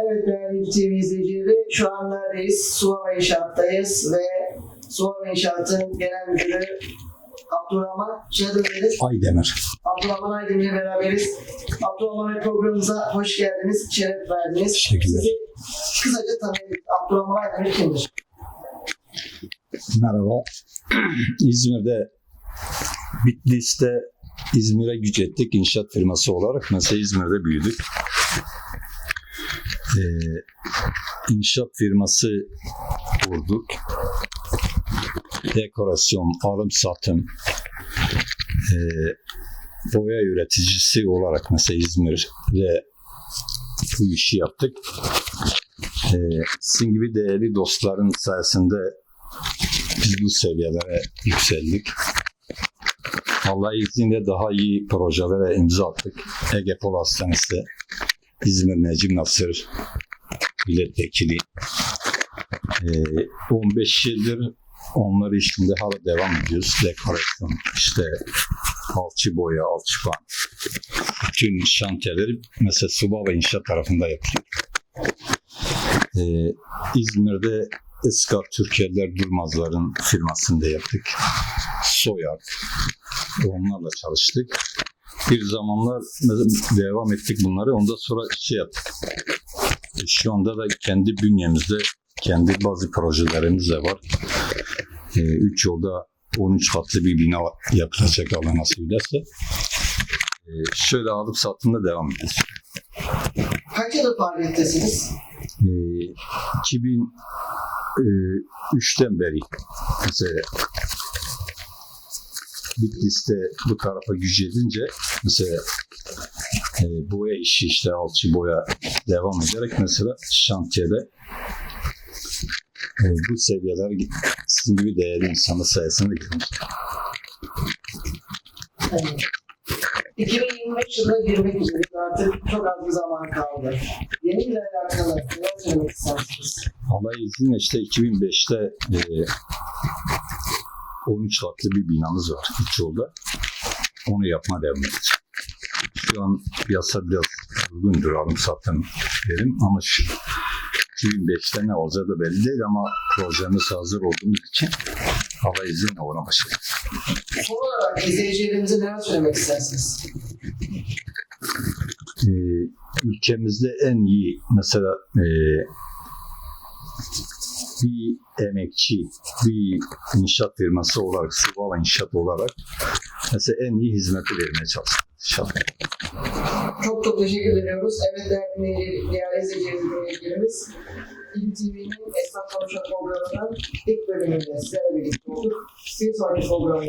Evet değerli TV izleyicileri, şu an neredeyiz? Suvava İnşaat'tayız ve Suvava İnşaat'ın genel müdürü Abdurrahman Şehdemiriz. Aydemir. Abdurrahman Aydın ile beraberiz. Abdurrahman Bey programımıza hoş geldiniz, şeref verdiniz. Teşekkürler. Sizi kısaca tanıyalım. Abdurrahman Aydemir kimdir? Merhaba. İzmir'de Bitlis'te İzmir'e güç ettik inşaat firması olarak. Mesela İzmir'de büyüdük. Ee, inşaat firması kurduk. Dekorasyon, alım satım, ee, boya üreticisi olarak mesela İzmir'de bu işi yaptık. Ee, sizin gibi değerli dostların sayesinde biz bu seviyelere yükseldik. Allah izniyle daha iyi projelere imza attık. Ege Pol Hastanesi, İzmir Necip Nasır milletvekili. Ee, 15 yıldır onları işinde hala devam ediyoruz. Dekorasyon, işte alçı boya, alçıpan. Bütün şantiyeleri mesela Subava İnşaat tarafında yapılıyor. Ee, İzmir'de Eskar Türkiye'ler Durmazlar'ın firmasında yaptık. Soyak. Onlarla çalıştık. Bir zamanlar devam ettik bunları. Ondan sonra şey yaptık. E, Şu anda da kendi bünyemizde kendi bazı projelerimiz de var. E, üç yolda 13 katlı bir bina yapılacak Allah nasip ederse. E, şöyle alıp satımda devam edeceğiz. Kaç yıldır faaliyettesiniz? e, 2003'ten beri mesela Bitlis'te bu tarafa güç edince mesela e, boya işi işte alçı boya devam ederek mesela şantiyede e, bu seviyeler sizin gibi değerli insanlar sayesinde gelmiş. Evet. 2025 yılına girmek üzere artık çok az bir zaman kaldı. Yeni bir alakalı neler söylemek istersiniz? Allah izniyle işte 2005'te e, 13 katlı bir binamız var üç yolda. Onu yapma devam edeceğiz. Şu an piyasa biraz uygundur alım satım derim ama şu 2005'te ne olacağı da belli değil ama projemiz hazır olduğumuz için Allah izniyle ona başlayacağız. Son olarak izleyicilerimize neler söylemek istersiniz? e, ülkemizde en iyi mesela e, bir emekçi, bir inşaat firması olarak, Sıvala İnşaat olarak mesela en iyi hizmeti vermeye. İnşallah. Çok çok teşekkür ediyoruz. Evet değerli, değerli izleyicilerimiz, dinleyicilerimiz. İl TV'nin Esnaf Konuşma programının ilk bölümünde sizlerle birlikte olduk. Bir sonraki programda